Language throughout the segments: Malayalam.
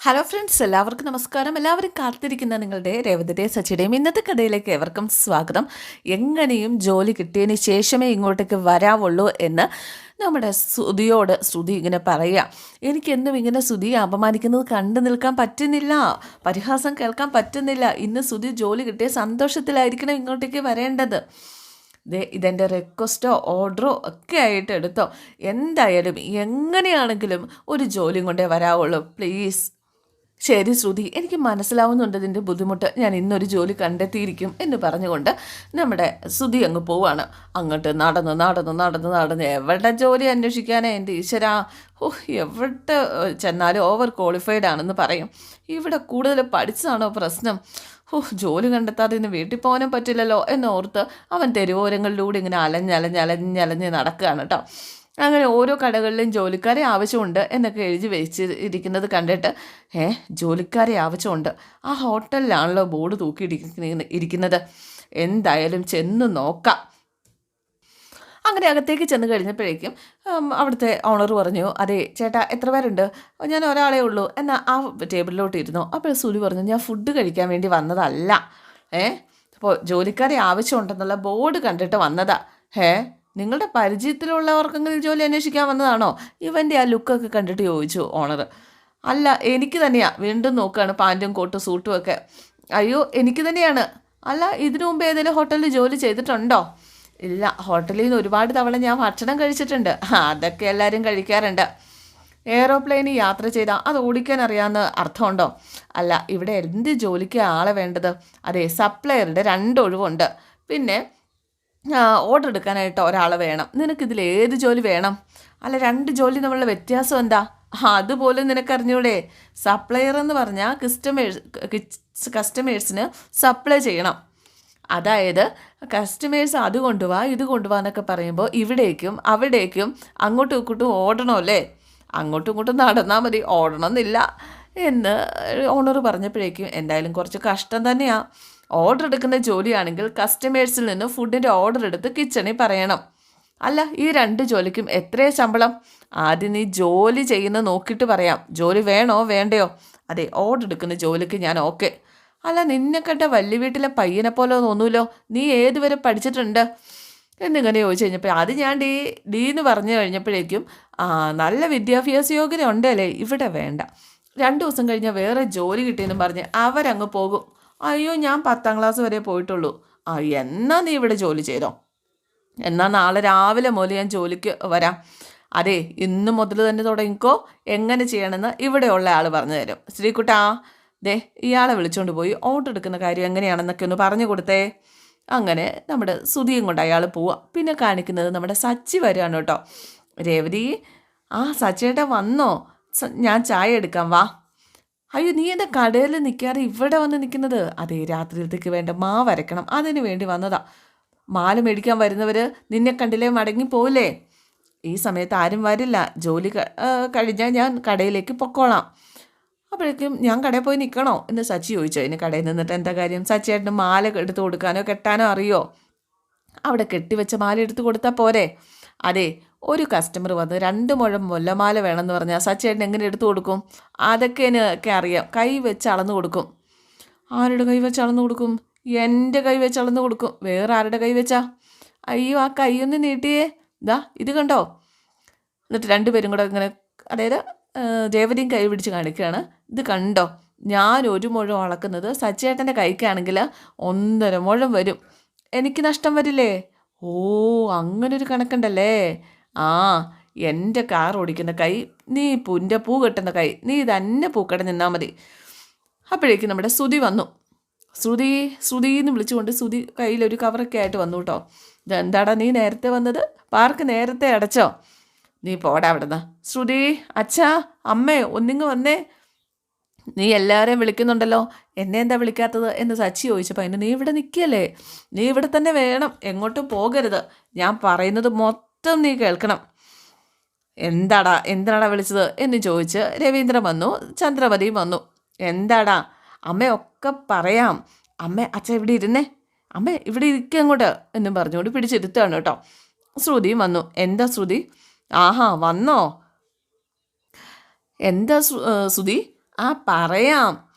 ഹലോ ഫ്രണ്ട്സ് എല്ലാവർക്കും നമസ്കാരം. എല്ലാവരും കാത്തിരിക്കുന്ന നിങ്ങളുടെ രേവതിയുടെയും സച്ചിയുടെയും ഇന്നത്തെ കഥയിലേക്ക് എവർക്കും സ്വാഗതം. എങ്ങനെയും ജോലി കിട്ടിയതിന് ശേഷമേ ഇങ്ങോട്ടേക്ക് വരാവുള്ളൂ എന്ന് നമ്മുടെ ശ്രുതിയോട് ശ്രുതി ഇങ്ങനെ പറയുക എനിക്കെന്നും ഇങ്ങനെ ശ്രുതിയെ അപമാനിക്കുന്നത് കണ്ടു നിൽക്കാൻ പറ്റുന്നില്ല. പരിഹാസം കേൾക്കാൻ പറ്റുന്നില്ല. ഇന്ന് ശ്രുതി ജോലി കിട്ടിയ സന്തോഷത്തിലായിരിക്കണം ഇങ്ങോട്ടേക്ക് വരേണ്ടത്. ഇതെന്റെ റിക്വസ്റ്റോ ഓർഡറോ ഒക്കെ ആയിട്ട് എടുത്തോ. എന്തായാലും എങ്ങനെയാണെങ്കിലും ഒരു ജോലിയും കൊണ്ടേ വരാവുള്ളൂ. പ്ലീസ് ശരി ശ്രുതി എനിക്ക് മനസ്സിലാവുന്നുണ്ട് ഇതിന്റെ ബുദ്ധിമുട്ട്. ഞാൻ ഇന്നൊരു ജോലി കണ്ടെത്തിയിരിക്കും എന്ന് പറഞ്ഞുകൊണ്ട് നമ്മുടെ ശ്രുതി അങ്ങ് പോവാണ്. അങ്ങോട്ട് നടന്ന് നടന്ന് നടന്ന് നടന്ന് എവിടെ ജോലി അന്വേഷിക്കാനേ എന്റെ ഈശ്വര? ഓ എവിടെ ചെന്നാലും ഓവർ ക്വാളിഫൈഡ് ആണെന്ന് പറയും. ഇവിടെ കൂടുതൽ പഠിച്ചതാണോ പ്രശ്നം? ഓഹ് ജോലി കണ്ടെത്താതെ ഇന്ന് വീട്ടിൽ പോകാനും പറ്റില്ലല്ലോ എന്നോർത്ത് അവൻ തെരുവോരങ്ങളിലൂടെ ഇങ്ങനെ അലഞ്ഞലഞ്ഞലഞ്ഞലഞ്ഞ് നടക്കുകയാണ് കേട്ടോ. അങ്ങനെ ഓരോ കടകളിലും ജോലിക്കാരെ ആവശ്യമുണ്ട് എന്നൊക്കെ എഴുതി വെച്ച് ഇരിക്കുന്നത് കണ്ടിട്ട് ഏ ജോലിക്കാരെ ആവശ്യമുണ്ട്. ആ ഹോട്ടലിലാണല്ലോ ബോർഡ് തൂക്കി ഇരിക്കുന്നത്. എന്തായാലും ചെന്ന് നോക്കാം. അങ്ങനെ അകത്തേക്ക് ചെന്ന് കഴിഞ്ഞപ്പോഴേക്കും അവിടുത്തെ ഓണർ പറഞ്ഞു അതെ ചേട്ടാ എത്ര പേരുണ്ട്? ഞാൻ ഒരാളേ ഉള്ളൂ. എന്നാൽ ആ ടേബിളിലോട്ട് ഇരുന്നു. അപ്പോൾ സുലി പറഞ്ഞു ഞാൻ ഫുഡ് കഴിക്കാൻ വേണ്ടി വന്നതല്ല. ഏ? അപ്പോൾ ജോലിക്കാരെ ആവശ്യമുണ്ടെന്നുള്ള ബോർഡ് കണ്ടിട്ട് വന്നതാ. ഏ നിങ്ങളുടെ പരിചയത്തിലുള്ളവർക്കെങ്കിലും ജോലി അന്വേഷിക്കാൻ വന്നതാണോ? ഇവന്റെ ആ ലുക്കൊക്കെ കണ്ടിട്ട് ചോദിച്ചു ഓണർ അല്ല എനിക്ക് തന്നെയാണ് വീണ്ടും നോക്കുകയാണ് പാന്റും കോട്ടും സൂട്ടും ഒക്കെ. അയ്യോ എനിക്ക് തന്നെയാണ്. അല്ല ഇതിനു മുമ്പ് ഏതെങ്കിലും ഹോട്ടലിൽ ജോലി ചെയ്തിട്ടുണ്ടോ? ഇല്ല ഹോട്ടലിൽ നിന്ന് ഒരുപാട് തവണ ഞാൻ ഭക്ഷണം കഴിച്ചിട്ടുണ്ട്. അതൊക്കെ എല്ലാവരും കഴിക്കാറുണ്ട്. എയറോപ്ലെയിനിൽ യാത്ര ചെയ്താൽ അത് ഓടിക്കാൻ അറിയാമെന്ന് അർത്ഥമുണ്ടോ? അല്ല ഇവിടെ എന്ത് ജോലിക്ക് ആളെ വേണ്ടത്? അതെ സപ്ലയറുടെ രണ്ട് ഒഴിവുണ്ട്. പിന്നെ ഓർഡർ എടുക്കാനായിട്ട് ഒരാൾ വേണം. നിനക്കിതിൽ ഏത് ജോലി വേണം? അല്ല രണ്ട് ജോലി തമ്മിലുള്ള വ്യത്യാസം എന്താ? അതുപോലെ നിനക്കറിഞ്ഞൂടെ? സപ്ലയർ എന്ന് പറഞ്ഞാൽ കസ്റ്റമേഴ്സ് കസ്റ്റമേഴ്സിന് സപ്ലൈ ചെയ്യണം. അതായത് കസ്റ്റമേഴ്സ് അത് കൊണ്ടുപോവാ ഇത് കൊണ്ടുപോവാ എന്നൊക്കെ പറയുമ്പോൾ ഇവിടേക്കും അവിടേക്കും അങ്ങോട്ടും ഇങ്ങോട്ടും ഓടണമല്ലേ അങ്ങോട്ടും ഇങ്ങോട്ടും നടന്നാൽ മതി. ഓടണമെന്നില്ല എന്ന് ഓണർ പറഞ്ഞപ്പോഴേക്കും എന്തായാലും കുറച്ച് കഷ്ടം തന്നെയാണ് ഓർഡർ എടുക്കുന്ന ജോലിയാണെങ്കിൽ കസ്റ്റമേഴ്സിൽ നിന്ന് ഫുഡിന്റെ ഓർഡർ എടുത്ത് കിച്ചണിൽ പറയണം. അല്ല ഈ രണ്ട് ജോലിക്കും എത്രയാണ് ശമ്പളം? ആദ്യം നീ ജോലി ചെയ്യുന്ന നോക്കിയിട്ട് പറയാം. ജോലി വേണോ വേണ്ടയോ? അതെ ഓർഡർ എടുക്കുന്ന ജോലിക്ക് ഞാൻ ഓക്കെ അല്ല നിന്നെ കണ്ട വലിയ വീട്ടിലെ പയ്യനെ പോലെ തോന്നൂലോ? നീ ഏതുവരെ പഠിച്ചിട്ടുണ്ട്? എന്നിങ്ങനെ ചോദിച്ചു കഴിഞ്ഞപ്പോൾ അത് ഞാൻ ഡി ഡി എന്ന് പറഞ്ഞു കഴിഞ്ഞപ്പോഴേക്കും ആ നല്ല വിദ്യാഭ്യാസ യോഗ്യത ഉണ്ടല്ലേ? ഇവിടെ വേണ്ട. രണ്ട് ദിവസം കഴിഞ്ഞാൽ വേറെ ജോലി കിട്ടിയെന്നും പറഞ്ഞ് അവരങ്ങ് പോകും. അയ്യോ ഞാൻ പത്താം ക്ലാസ് വരെ പോയിട്ടുള്ളൂ. ആ എന്നാ നീ ഇവിടെ ജോലി ചെയ്തോ? എന്നാൽ നാളെ രാവിലെ മുതൽ ഞാൻ ജോലിക്ക് വരാം. അതെ ഇന്ന് മുതൽ തന്നെ തുടങ്ങിക്കോ. എങ്ങനെ ചെയ്യണമെന്ന് ഇവിടെയുള്ള ആൾ പറഞ്ഞു തരും. ശ്രീകുട്ടാ ദേ ഇയാളെ വിളിച്ചുകൊണ്ട് പോയി ഓർഡർ എടുക്കുന്ന കാര്യം എങ്ങനെയാണെന്നൊക്കെ ഒന്ന് പറഞ്ഞു കൊടുത്തേ. അങ്ങനെ നമ്മുടെ സുതിയും കൊണ്ട് അയാൾ പോവുക പിന്നെ കാണിക്കുന്നത് നമ്മുടെ സച്ചി വരികയാണ് കേട്ടോ. രേവതി ആ സച്ചിയേട്ട വന്നോ? ഞാൻ ചായ എടുക്കാം വാ. അയ്യോ നീ എന്റെ കടയിൽ നിൽക്കാതെ ഇവിടെ വന്ന് നിൽക്കുന്നത് അതേ രാത്രിയിലത്തേക്ക് വേണ്ട മാ വരയ്ക്കണം അതിന് വേണ്ടി വന്നതാ. മാല മേടിക്കാൻ വരുന്നവർ നിന്നെ കണ്ടില്ലേ മടങ്ങി പോവില്ലേ? ഈ സമയത്ത് ആരും വരില്ല. ജോലി കഴിഞ്ഞാൽ ഞാൻ കടയിലേക്ക് പൊക്കോളാം. അപ്പോഴേക്കും ഞാൻ കടയിൽ പോയി നിൽക്കണോ എന്ന് സച്ചി ചോദിച്ചോ. ഇനി കടയിൽ നിന്നിട്ട് എന്താ കാര്യം? സച്ചിയായിട്ട് മാല എടുത്ത് കൊടുക്കാനോ കെട്ടാനോ അറിയോ? അവിടെ കെട്ടിവെച്ച മാല എടുത്ത് കൊടുത്താൽ പോരെ? അതെ ഒരു കസ്റ്റമർ വന്ന് രണ്ട് മുഴം മുല്ലമാല വേണമെന്ന് പറഞ്ഞാൽ സച്ചേട്ടൻ എങ്ങനെ എടുത്തു കൊടുക്കും? അതൊക്കെ എനിക്ക് അറിയാം. കൈ വെച്ച് അളന്നു കൊടുക്കും. ആരുടെ കൈ വെച്ച് അളന്നു കൊടുക്കും? എന്റെ കൈ വെച്ച് അളന്നു കൊടുക്കും. വേറെ ആരുടെ കൈ വെച്ചാ? അയ്യോ ആ കൈ ഒന്ന് നീട്ടിയേ. ഇതാ ഇത് കണ്ടോ? എന്നിട്ട് രണ്ടുപേരും കൂടെ ഇങ്ങനെ അതായത് രേവതിയും കൈ പിടിച്ച് കാണിക്കുകയാണ്. ഇത് കണ്ടോ? ഞാൻ ഒരു മുഴം അളക്കുന്നത് സച്ചേട്ടന്റെ കൈക്കാണെങ്കിൽ ഒന്നര മുഴം വരും. എനിക്ക് നഷ്ടം വരില്ലേ? ഓ അങ്ങനൊരു കണക്കുണ്ടല്ലേ? ആ എന്റെ കാർ ഓടിക്കുന്ന കൈ നീ പുന്റെ പൂ കെട്ടുന്ന കൈ നീ തന്നെ പൂക്കട നിന്നാൽ മതി. അപ്പോഴേക്കും നമ്മുടെ ശ്രുതി വന്നു. ശ്രുതി ശ്രുതി എന്ന് വിളിച്ചുകൊണ്ട് ശ്രുതി കയ്യിലൊരു കവറൊക്കെ ആയിട്ട് വന്നു കേട്ടോ. ഇതെന്താടാ നീ നേരത്തെ വന്നത്? പാർക്ക് നേരത്തെ അടച്ചോ? നീ പോടാ അവിടുന്ന്. ശ്രുതി അച്ഛാ അമ്മേ ഒന്നിങ്ങ് വന്നേ. നീ എല്ലാവരെയും വിളിക്കുന്നുണ്ടല്ലോ. എന്നെ എന്താ വിളിക്കാത്തത് എന്ന് സച്ചി ചോദിച്ചപ്പോൾ അതിന് നീ ഇവിടെ നിൽക്കിയല്ലേ നീ ഇവിടെ തന്നെ വേണം എങ്ങോട്ടും പോകരുത്. ഞാൻ പറയുന്നത് മൊത്തം നീ കേൾക്കണം. എന്താടാ എന്തിനാടാ വിളിച്ചത് എന്ന് ചോദിച്ച് രവീന്ദ്രൻ വന്നു ചന്ദ്രപതിയും വന്നു. എന്താടാ അമ്മയൊക്കെ പറയാം. അമ്മ അച്ഛൻ ഇവിടെ ഇരുന്നേ. അമ്മ ഇവിടെ ഇരിക്കുക അങ്ങോട്ട് എന്നും പറഞ്ഞുകൊണ്ട് പിടിച്ചിരുത്താണ് കേട്ടോ. ശ്രുതിയും വന്നു. എന്താ ശ്രുതി? ആഹാ വന്നോ? എന്താ ശ്രുതി? ആ പറയാം.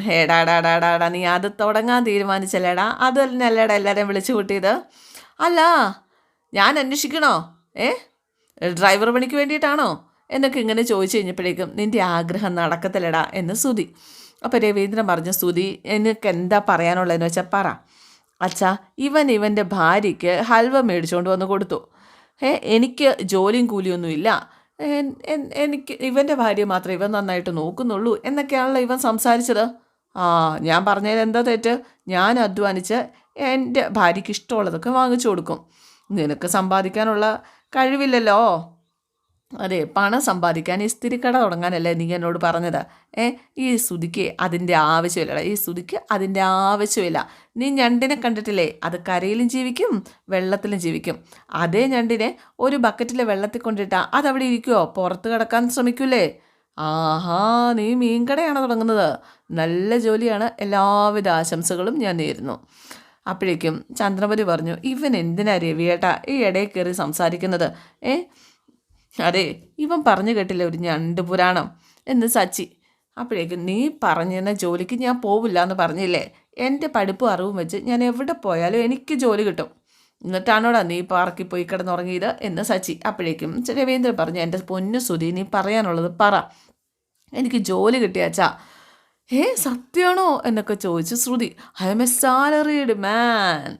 ഹേടാടാടാടാടാ നീ അത് തുടങ്ങാൻ തീരുമാനിച്ചല്ലേടാ. അത് തന്നെയല്ലേടാ എല്ലാവരെയും വിളിച്ചു കൂട്ടിയത്. അല്ല ഞാൻ അന്വേഷിക്കണോ? ഏ? ഡ്രൈവർ പണിക്ക് വേണ്ടിയിട്ടാണോ? എന്നൊക്കെ ഇങ്ങനെ ചോദിച്ചു കഴിഞ്ഞപ്പോഴേക്കും നിന്റെ ആഗ്രഹം നടക്കത്തില്ലടാ എന്ന് സുതി അപ്പോൾ രവീന്ദ്രൻ പറഞ്ഞു സുതി എനിക്ക് എന്താ പറയാനുള്ളതെന്ന് വെച്ചാൽ പറ. അച്ഛാ ഇവൻ ഇവന്റെ ഭാര്യയ്ക്ക് ഹൽവ മേടിച്ചുകൊണ്ട് വന്ന് കൊടുത്തു. ഏ എനിക്ക് ജോലിയും കൂലിയൊന്നുമില്ല എനിക്ക് ഇവന്റെ ഭാര്യ മാത്രമേ ഇവൻ നന്നായിട്ട് നോക്കുന്നുള്ളൂ എന്നൊക്കെയാണല്ലോ ഇവൻ സംസാരിച്ചത്. ആ ഞാൻ പറഞ്ഞതിൽ എന്താ തെറ്റ്? ഞാൻ അധ്വാനിച്ച് എന്റെ ഭാര്യയ്ക്ക് ഇഷ്ടമുള്ളതൊക്കെ വാങ്ങിച്ചു കൊടുക്കും. നിനക്ക് സമ്പാദിക്കാനുള്ള കഴിവില്ലല്ലോ. അതെ പണം സമ്പാദിക്കാൻ ഈ സ്ഥിരിക്കട തുടങ്ങാനല്ലേ നീ എന്നോട് പറഞ്ഞത്? ഏ ഈ സ്തുതിക്ക് അതിന്റെ ആവശ്യമില്ല ഈ സ്തുതിക്ക് അതിന്റെ ആവശ്യമില്ല. നീ ഞണ്ടിനെ കണ്ടിട്ടില്ലേ? അത് കരയിലും ജീവിക്കും വെള്ളത്തിലും ജീവിക്കും. അതേ ഞണ്ടിനെ ഒരു ബക്കറ്റിലെ വെള്ളത്തിൽ കൊണ്ടിട്ടാ അതവിടെ ഇരിക്കുമോ പുറത്ത് കിടക്കാൻ ശ്രമിക്കൂലേ? ആഹാ നീ മീൻകടയാണ് തുടങ്ങുന്നത്? നല്ല ജോലിയാണ്. എല്ലാവിധ ആശംസകളും ഞാൻ നേരുന്നു. അപ്പോഴേക്കും ചന്ദ്രമതി പറഞ്ഞു ഇവൻ എന്തിനാ രവിയേട്ടാ ഈ ഇടയിൽ കയറി സംസാരിക്കുന്നത്? ഏ? അതെ ഇവൻ പറഞ്ഞു കേട്ടില്ല ഒരു ഞണ്ട് പുരാണം? എന്ന് സച്ചി. അപ്പോഴേക്കും നീ പറഞ്ഞിരുന്ന ജോലിക്ക് ഞാൻ പോവില്ല എന്ന് പറഞ്ഞില്ലേ? എന്റെ പഠിപ്പും അറിവും വെച്ച് ഞാൻ എവിടെ പോയാലും എനിക്ക് ജോലി കിട്ടും. എന്നിട്ടാണോടാ നീ പാർക്കിൽ പോയി കിടന്നുറങ്ങിയത്? എന്ന് സച്ചി. അപ്പോഴേക്കും രവീന്ദ്രൻ പറഞ്ഞു എന്റെ പൊന്നു സുധി നീ പറയാനുള്ളത് പറ. എനിക്ക് ജോലി കിട്ടിയാച്ചാ ഏ സത്യമാണോ എന്നൊക്കെ ചോദിച്ചു Shruti. I M A salaried man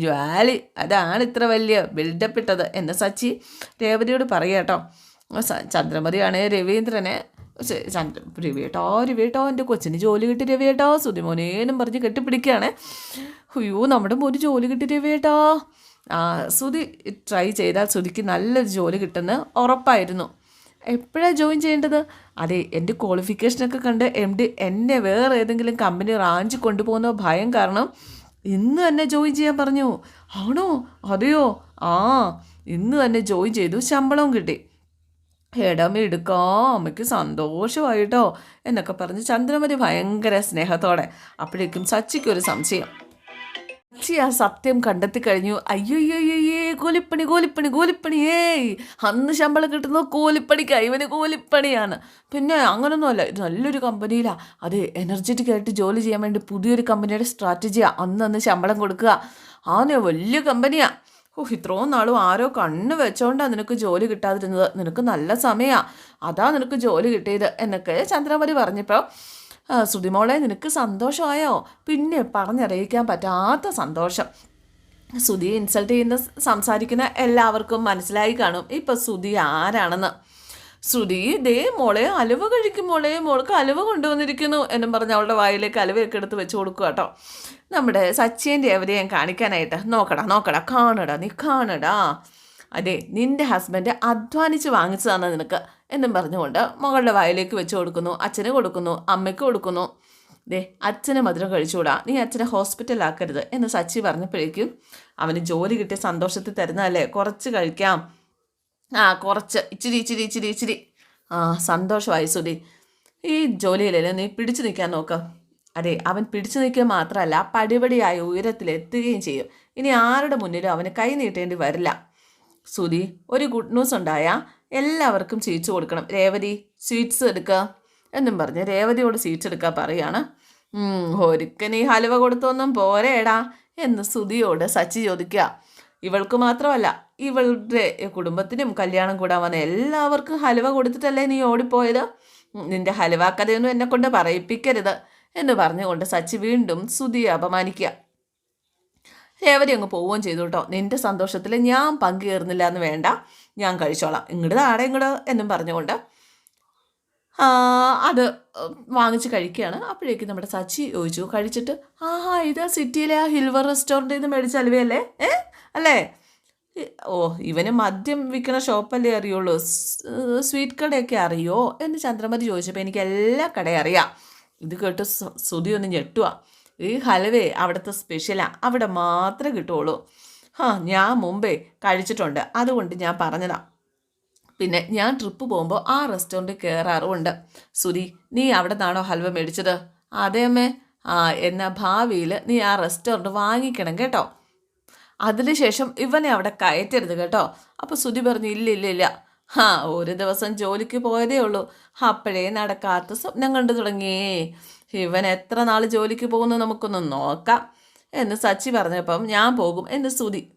ജ്വാലി അതാണ് ഇത്ര വലിയ ബിൽഡപ്പ് ഇട്ടത് എന്ന് സച്ചി രേവതിയോട് പറയട്ടോ ചന്ദ്രമതിയാണ് രവീന്ദ്രനെ. ചന്ദ്ര രവിയേട്ടോ രവിയേട്ടോ എന്റെ കൊച്ചിന് ജോലി കിട്ടി രവിയേട്ടോ. സുതിമോനേനും പറഞ്ഞ് കെട്ടിപ്പിടിക്കുകയാണ്. അയ്യോ നമ്മുടെ മോന് ജോലി കിട്ടി രവിയേട്ടോ. സുതി ട്രൈ ചെയ്താൽ സുതിക്ക് നല്ലൊരു ജോലി കിട്ടുമെന്ന് ഉറപ്പായിരുന്നു. എപ്പോഴാണ് ജോയിൻ ചെയ്യേണ്ടത്? അതെ എന്റെ ക്വാളിഫിക്കേഷനൊക്കെ കണ്ട് എം ഡി എന്നെ വേറെ ഏതെങ്കിലും കമ്പനി റാഞ്ചി കൊണ്ടുപോകുന്ന ഭയം കാരണം ഇന്ന് തന്നെ ജോയിൻ ചെയ്യാൻ പറഞ്ഞു. ആണോ? അതെയോ? ആ ഇന്ന് തന്നെ ജോയിൻ ചെയ്തു ശമ്പളവും കിട്ടി. എടമ എടുക്കാം. അമ്മയ്ക്ക് സന്തോഷമായിട്ടോ എന്നൊക്കെ പറഞ്ഞ് ചന്ദ്രമതി ഭയങ്കര സ്നേഹത്തോടെ അപ്പോഴേക്കും സച്ചിക്കൊരു സംശയം. സച്ചി ആ സത്യം കണ്ടെത്തി കഴിഞ്ഞു. അയ്യോയ്യോയ്യേ അയ്യോ അയ്യേ കൂലിപ്പണി കൂലിപ്പണി കൂലിപ്പണി ഏയ്. അന്ന് ശമ്പളം കിട്ടുന്നത് കൂലിപ്പണിക്ക് ഇവന് കൂലിപ്പണിയാണ്. പിന്നെ അങ്ങനൊന്നുമല്ല ഇത് നല്ലൊരു കമ്പനിയിലാണ് അത് എനർജറ്റിക് ആയിട്ട് ജോലി ചെയ്യാൻ വേണ്ടി പുതിയൊരു കമ്പനിയുടെ സ്ട്രാറ്റജിയാണ് അന്ന് അന്ന് ശമ്പളം കൊടുക്കുക. ആന്നെ വലിയ കമ്പനിയാണ് ഓ ഇത്രയും നാളും ആരോ കണ്ണ് വെച്ചോണ്ടാണ് നിനക്ക് ജോലി കിട്ടാതിരുന്നത്. നിനക്ക് നല്ല സമയമാണ് അതാ നിനക്ക് ജോലി കിട്ടിയത്. എന്നൊക്കെ ചന്ദ്രമതി പറഞ്ഞപ്പോൾ ആ, സുതിമോളെ നിനക്ക് സന്തോഷമായോ? പിന്നെ പറഞ്ഞറിയിക്കാൻ പറ്റാത്ത സന്തോഷം. സുധി ഇൻസൾട്ട് ചെയ്യുന്ന സംസാരിക്കുന്ന എല്ലാവർക്കും മനസ്സിലായി കാണും. ഇപ്പം സുധി ആരാണെന്ന്? ശ്രുതി ദേ മോളെ അലുവ കഴിക്കും മോളെ. മോൾക്ക് അലുവ കൊണ്ടുവന്നിരിക്കുന്നു എന്നും പറഞ്ഞ് അവളുടെ വായിലേക്ക് അലുവയൊക്കെ എടുത്ത് വെച്ച് കൊടുക്കുക കേട്ടോ. നമ്മുടെ സച്ചിന്റെ എവരെയും കാണിക്കാനായിട്ട്. നോക്കടാ നോക്കടാ കാണടാ നീ കാണടാ. അതെ നിന്റെ ഹസ്ബൻഡ് അധ്വാനിച്ച് വാങ്ങിച്ചതാണ് നിനക്ക്. എന്നും പറഞ്ഞുകൊണ്ട് മകളുടെ വായിലേക്ക് വെച്ച് കൊടുക്കുന്നു അച്ഛന് കൊടുക്കുന്നു അമ്മയ്ക്ക് കൊടുക്കുന്നു. ദേ അച്ഛനെ മധുരം കഴിച്ചുകൂടാ. നീ അച്ഛനെ ഹോസ്പിറ്റലാക്കരുത് എന്ന് സച്ചി പറഞ്ഞപ്പോഴേക്കും അവന് ജോലി കിട്ടിയ സന്തോഷത്തിൽ തരുന്നതല്ലേ? കുറച്ച് കഴിക്കാം. ആ കുറച്ച്. ഇച്ചിരി ഇച്ചിരി ഇച്ചിരി ഇച്ചിരി. ആ സന്തോഷമായി സുധി. ഈ ജോലിയിലല്ലേ നീ പിടിച്ചു നിൽക്കാൻ നോക്ക്? അതെ അവൻ പിടിച്ചു നിൽക്കുക മാത്രമല്ല പടിപടിയായി ഉയരത്തിലെത്തുകയും ചെയ്യും. ഇനി ആരുടെ മുന്നിലും അവന് കൈ നീട്ടേണ്ടി വരില്ല. സുധി ഒരു ഗുഡ് ന്യൂസ് ഉണ്ടായാൽ എല്ലാവർക്കും സ്വീറ്റ്സ് കൊടുക്കണം. രേവതി സ്വീറ്റ്സ് എടുക്കുക എന്നും പറഞ്ഞ് രേവതിയോട് സ്വീറ്റ്സ് എടുക്കാൻ പറയാണ്. ഒരുക്കന് ഈ ഹലുവ കൊടുത്തൊന്നും പോരേടാ എന്ന് സുധിയോട് സച്ചി ചോദിക്കുക ഇവൾക്ക് മാത്രമല്ല ഇവളുടെ കുടുംബത്തിനും കല്യാണം കൂടാൻ വന്ന എല്ലാവർക്കും ഹലുവ കൊടുത്തിട്ടല്ലേ നീ ഓടിപ്പോയത്? നിന്റെ ഹലുവ കഥയൊന്നും എന്നെ കൊണ്ട് പറയിപ്പിക്കരുത് എന്ന് പറഞ്ഞുകൊണ്ട് സച്ചി വീണ്ടും സുധിയെ അപമാനിക്കുക രേവതി അങ്ങ് പോവുകയും ചെയ്തു കേട്ടോ. നിന്റെ സന്തോഷത്തിൽ ഞാൻ പങ്കുചേർന്നില്ല എന്ന് വേണ്ട. ഞാൻ കഴിച്ചോളാം. ഇങ്ങോട്ട് താടെ ഇങ്ങോട്ട് എന്നും പറഞ്ഞുകൊണ്ട് ആ, അത് വാങ്ങിച്ച് കഴിക്കുകയാണ്. അപ്പോഴേക്കും നമ്മുടെ സച്ചി ചോദിച്ചു കഴിച്ചിട്ട്? ആഹാ ഇത് സിറ്റിയിലെ ആ ഹിൽവർ റെസ്റ്റോറന്റിൽ നിന്ന് മേടിച്ച അലുവയല്ലേ? ഏ? അല്ലേ? ഓ ഇവന് മദ്യം വിൽക്കുന്ന ഷോപ്പല്ലേ അറിയുള്ളൂ. സ്വീറ്റ് കടയൊക്കെ അറിയോ? എന്ന് ചന്ദ്രമതി ചോദിച്ചപ്പോൾ എനിക്ക് എല്ലാ കടയും അറിയാം. ഇത് കേട്ട് സു- ഒന്ന് ഞെട്ടുക ഈ ഹൽവേ അവിടുത്തെ സ്പെഷ്യലാണ് അവിടെ മാത്രമേ കിട്ടുള്ളൂ ഹാ ഞാൻ മുമ്പേ കഴിച്ചിട്ടുണ്ട്. അതുകൊണ്ട് ഞാൻ പറഞ്ഞതാ. പിന്നെ ഞാൻ ട്രിപ്പ് പോകുമ്പോൾ ആ റെസ്റ്റോറന്റ് കയറാറുമുണ്ട് സുരി നീ അവിടെ നിന്നാണോ ഹൽവ മേടിച്ചത്? അതെ അമ്മേ. ആ എന്നാൽ ഭാവിയിൽ നീ ആ റെസ്റ്റോറന്റ് വാങ്ങിക്കണം കേട്ടോ. അതിന് ശേഷം ഇവനെ അവിടെ കയറ്റരുത് കേട്ടോ. അപ്പോൾ സുധി പറഞ്ഞു ഇല്ല ഇല്ല ഇല്ല. ഹാ ഒരു ദിവസം ജോലിക്ക് പോയതേ ഉള്ളൂ. അപ്പോഴേ നടക്കാത്ത സ്വപ്നം കണ്ടു തുടങ്ങിയേ. ഇവൻ എത്ര നാൾ ജോലിക്ക് പോകുന്നു നമുക്കൊന്ന് നോക്കാം. എന്ന് സച്ചി പറഞ്ഞപ്പം ഞാൻ പോകും. എന്ന് സ്തുതി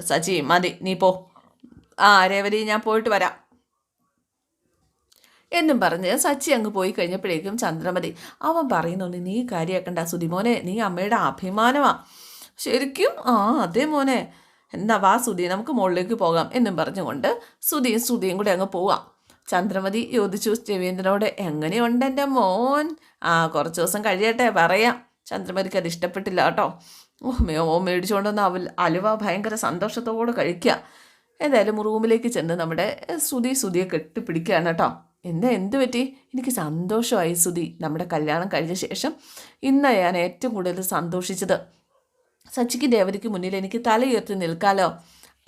സച്ചി മതി നീ പോ. ആ രേവതി ഞാൻ പോയിട്ട് വരാം. എന്നും പറഞ്ഞ് സച്ചി അങ്ങ് പോയി കഴിഞ്ഞപ്പോഴേക്കും ചന്ദ്രമതി അവൻ പറയുന്നുണ്ട് നീ കാര്യമാക്കണ്ട സുതിമോനെ നീ അമ്മയുടെ അഭിമാനമാ. ശരിക്കും? ആ അതെ മോനെ. എന്നാ വാ സുധി നമുക്ക് മുകളിലേക്ക് പോകാം. എന്നും പറഞ്ഞുകൊണ്ട് സുധിയും സുധിയും കൂടെ അങ്ങ് പോവാം. ചന്ദ്രമതി ചോദിച്ചു രവീന്ദ്രനോട് എങ്ങനെയുണ്ട് എന്റെ മോൻ? ആ കുറച്ച് ദിവസം കഴിയട്ടെ പറയാം. ചന്ദ്രമതിക്ക് അത് ഇഷ്ടപ്പെട്ടില്ല കേട്ടോ. ഓ മേ ഓ മേടിച്ചുകൊണ്ടുവന്ന് അവൽ അലുവ ഭയങ്കര സന്തോഷത്തോടെ കഴിക്കുക ഏതായാലും റൂമിലേക്ക് ചെന്ന് നമ്മുടെ സുതി സുതിയെ കെട്ടിപ്പിടിക്കുകയാണ് കേട്ടോ. എന്താ എന്ത് പറ്റി? എനിക്ക് സന്തോഷമായി സുതി നമ്മുടെ കല്യാണം കഴിഞ്ഞ ശേഷം ഇന്ന് ഞാൻ ഏറ്റവും കൂടുതൽ സന്തോഷിച്ചത്. സച്ചിക്ക് ദേവതയ്ക്ക് മുന്നിൽ എനിക്ക് തലയുയർത്തി നിൽക്കാലോ.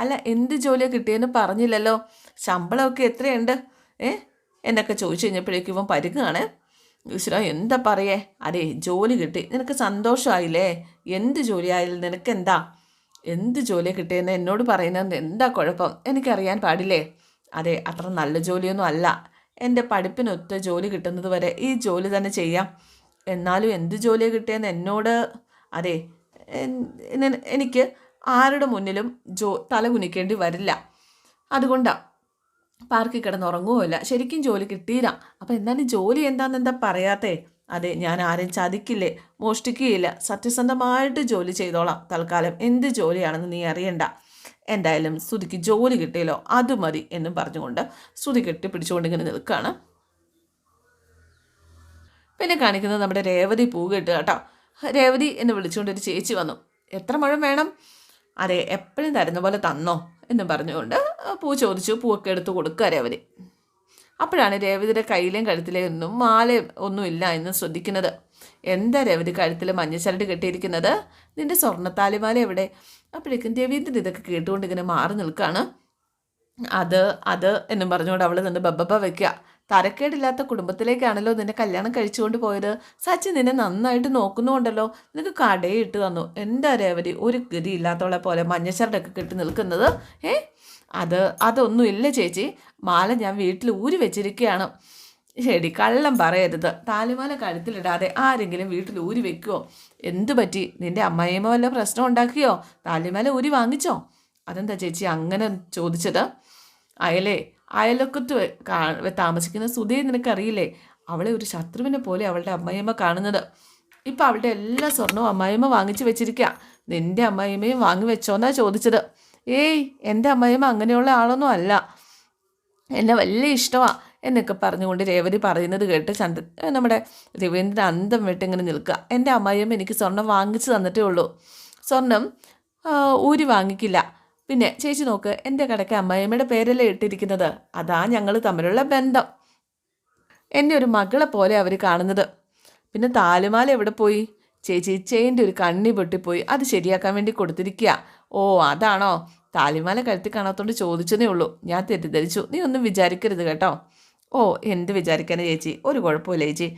അല്ല എന്ത് ജോലിയാണ് കിട്ടിയെന്ന് പറഞ്ഞില്ലല്ലോ. ശമ്പളമൊക്കെ എത്രയുണ്ട്? ഏ? എന്നൊക്കെ ചോദിച്ചു കഴിഞ്ഞപ്പോഴേക്കും ഇവൻ പരുങ്ങാണ്. ഈശ്വര എന്താ പറയേ? അതെ ജോലി കിട്ടി. നിനക്ക് സന്തോഷമായില്ലേ എന്ത് ജോലിയായാലും നിനക്ക് എന്താ എന്ത് ജോലി കിട്ടിയെന്ന് എന്നോട് പറയുന്നത് എന്താ കുഴപ്പം? എനിക്കറിയാൻ പാടില്ലേ? അതെ അത്ര നല്ല ജോലിയൊന്നും അല്ല. എന്റെ പഠിപ്പിനൊത്ത ജോലി കിട്ടുന്നത് വരെ ഈ ജോലി തന്നെ ചെയ്യാം. എന്നാലും എന്ത് ജോലിയെ കിട്ടിയെന്ന് എന്നോട് അതെ എനിക്ക് ആരുടെ മുന്നിലും ജോ തല കുനിക്കേണ്ടി വരില്ല. അതുകൊണ്ടാണ് പാർക്കിൽ കിടന്നുറങ്ങുകയില്ല. ശരിക്കും ജോലി കിട്ടിയില്ല. അപ്പം എന്നാലും ജോലി എന്താണെന്ന് എന്താ പറയാത്തേ? അതെ ഞാൻ ആരും ചതിക്കില്ലേ? മോഷ്ടിക്കുകയില്ല. സത്യസന്ധമായിട്ട് ജോലി ചെയ്തോളാം തൽക്കാലം. എന്ത് ജോലിയാണെന്ന് നീ അറിയണ്ട. എന്തായാലും സ്തുതിക്ക് ജോലി കിട്ടിയല്ലോ. അത് മതി എന്നും പറഞ്ഞുകൊണ്ട് സ്തുതി കെട്ടി പിടിച്ചുകൊണ്ട് ഇങ്ങനെ നിൽക്കുകയാണ് പിന്നെ കാണിക്കുന്നത് നമ്മുടെ രേവതി പൂ കെട്ടുക കേട്ടോ. രേവതി എന്ന് വിളിച്ചുകൊണ്ട് ഒരു ചേച്ചി വന്നു. എത്ര മഴ വേണം? അതെ എപ്പോഴും തരുന്ന പോലെ തന്നോ? എന്ന് പറഞ്ഞുകൊണ്ട് പൂ ചോദിച്ചു. പൂവൊക്കെ എടുത്ത് കൊടുക്കുക രേവതി. അപ്പോഴാണ് രേവതിയുടെ കയ്യിലെയും കഴുത്തിലേ ഒന്നും മാലയും ഒന്നുമില്ല എന്ന് ശ്രദ്ധിക്കുന്നത്. എന്താ രേവതി കഴുത്തിൽ മഞ്ഞച്ചരട് കെട്ടിയിരിക്കുന്നത്? നിന്റെ സ്വർണത്താലിമാല എവിടെ? അപ്പോഴേക്കും രവീന്ദ്രൻ ഇതൊക്കെ കേട്ടുകൊണ്ട് ഇങ്ങനെ മാറി നിൽക്കുകയാണ് അത് അത് എന്നും പറഞ്ഞുകൊണ്ട് അവൾ നിന്ന് ബബ്ബ വെക്കുക. തരക്കേടില്ലാത്ത കുടുംബത്തിലേക്കാണല്ലോ നിന്നെ കല്യാണം കഴിച്ചുകൊണ്ട് പോയത്. സച്ചി നിന്നെ നന്നായിട്ട് നോക്കുന്നുണ്ടല്ലോ. നിനക്ക് കടയിട്ട് തന്നു. എന്താ രേവതി ഒരു ഗതി ഇല്ലാത്തവളെ പോലെ മഞ്ഞച്ചരടൊക്കെ കെട്ടി നിൽക്കുന്നത്. ഏ? അത് അതൊന്നും ഇല്ല ചേച്ചി. മാല ഞാൻ വീട്ടിൽ ഊരി വെച്ചിരിക്കുകയാണ്. ശരി കള്ളം പറയരുത്. താലിമാല കഴുത്തിലിടാതെ ആരെങ്കിലും വീട്ടിൽ ഊരി വെക്കുമോ എന്തു പറ്റി? നിന്റെ അമ്മയമ്മ വല്ല പ്രശ്നം ഉണ്ടാക്കിയോ? താലിമാല ഊരി വാങ്ങിച്ചോ? അതെന്താ ചേച്ചി അങ്ങനെ ചോദിച്ചത്? അയലേ അയലൊക്കത്ത് താമസിക്കുന്ന സുധയെ നിനക്കറിയില്ലേ? അവളെ ഒരു ശത്രുവിനെ പോലെ അവളുടെ അമ്മായിയമ്മ കാണുന്നത്. ഇപ്പം അവളുടെ എല്ലാ സ്വർണവും അമ്മായിമ്മ വാങ്ങിച്ചു വെച്ചിരിക്കുക നിന്റെ അമ്മായിമ്മയും വാങ്ങി വെച്ചോന്നാ ചോദിച്ചത്. ഏയ് എന്റെ അമ്മായിമ്മ അങ്ങനെയുള്ള ആളൊന്നും അല്ല. എന്നെ വലിയ ഇഷ്ടമാണ് എന്നൊക്കെ പറഞ്ഞുകൊണ്ട് രേവതി പറയുന്നത് കേട്ട് ചന്ദ്ര നമ്മുടെ രവീന്ദ്രൻ അന്തം വിട്ട് ഇങ്ങനെ നിൽക്കുക എന്റെ അമ്മായിയമ്മ എനിക്ക് സ്വർണം വാങ്ങിച്ചു തന്നിട്ടേ ഉള്ളൂ. സ്വർണം ഊരി വാങ്ങിക്കില്ല. പിന്നെ ചേച്ചി നോക്ക് എന്റെ കടയ്ക്ക് അമ്മയമ്മയുടെ പേരല്ലേ ഇട്ടിരിക്കുന്നത്? അതാ ഞങ്ങൾ തമ്മിലുള്ള ബന്ധം. എന്നെ ഒരു മകളെ പോലെ അവർ കാണുന്നത്. പിന്നെ താലുമാല എവിടെ പോയി? ചേച്ചി ചേന്റെ ഒരു കണ്ണി പൊട്ടിപ്പോയി. അത് ശരിയാക്കാൻ വേണ്ടി കൊടുത്തിരിക്കുക ഓ അതാണോ? താലിമാല കഴുത്തി കാണാത്തോണ്ട് ചോദിച്ചതേ ഉള്ളൂ. ഞാൻ തെറ്റിദ്ധരിച്ചു. നീ ഒന്നും വിചാരിക്കരുത് കേട്ടോ. ഓ എന്ത് വിചാരിക്കാനാ ചേച്ചി? ഒരു കുഴപ്പമില്ല ചേച്ചി.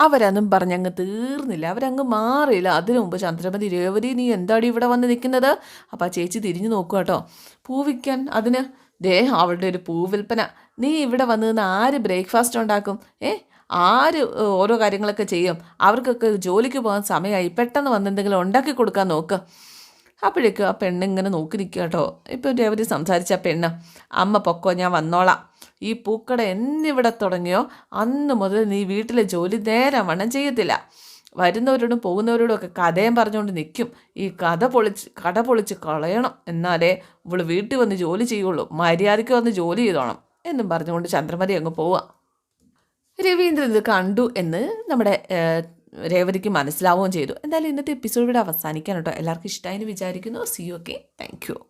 അവരൊന്നും പറഞ്ഞങ്ങ് തീർന്നില്ല. അവരങ്ങ് മാറിയില്ല. അതിനു മുമ്പ് ചന്ദ്രമതി രേവതി നീ എന്താടി ഇവിടെ വന്ന് നിൽക്കുന്നത്? അപ്പം ആ ചേച്ചി തിരിഞ്ഞു നോക്കുക കേട്ടോ. പൂവിക്കാൻ അതിന് ദേ അവളുടെ ഒരു പൂവിൽപ്പന. നീ ഇവിടെ വന്ന് നിന്ന് ആര് ബ്രേക്ക്ഫാസ്റ്റ് ഉണ്ടാക്കും? ഏ ആര് ഓരോ കാര്യങ്ങളൊക്കെ ചെയ്യും? അവർക്കൊക്കെ ജോലിക്ക് പോകാൻ സമയമായി. പെട്ടെന്ന് വന്ന് എന്തെങ്കിലും ഉണ്ടാക്കി കൊടുക്കാൻ നോക്ക്. അപ്പോഴേക്കും ആ പെണ്ണിങ്ങനെ നോക്കി നിൽക്കുക കേട്ടോ. ഇപ്പോൾ രേവതി സംസാരിച്ച പെണ്ണ് അമ്മ പൊക്കോ ഞാൻ വന്നോളാം. ഈ പൂക്കട എന്നിവിടെ തുടങ്ങിയോ? അന്ന് മുതൽ നീ വീട്ടിലെ ജോലി നേരം വണ്ണം ചെയ്യത്തില്ല. വരുന്നവരോടും പോകുന്നവരോടും ഒക്കെ കഥയും പറഞ്ഞുകൊണ്ട് നിൽക്കും. ഈ കഥ പൊളിച്ച് കട പൊളിച്ച് കളയണം. എന്നാലേ ഇവൾ വീട്ടിൽ വന്ന് ജോലി ചെയ്യുള്ളൂ. മര്യാദയ്ക്ക് വന്ന് ജോലി ചെയ്തോണം എന്നും പറഞ്ഞുകൊണ്ട് ചന്ദ്രമതി അങ്ങ് പോവാം. രവീന്ദ്രൻ ഇത് കണ്ടു എന്ന് നമ്മുടെ രേവതിക്ക് മനസ്സിലാവുകയും ചെയ്തു. എന്തായാലും ഇന്നത്തെ എപ്പിസോഡ് ഇവിടെ അവസാനിക്കാൻ കേട്ടോ. എല്ലാവർക്കും ഇഷ്ടമായി വിചാരിക്കുന്നു. C okay thank you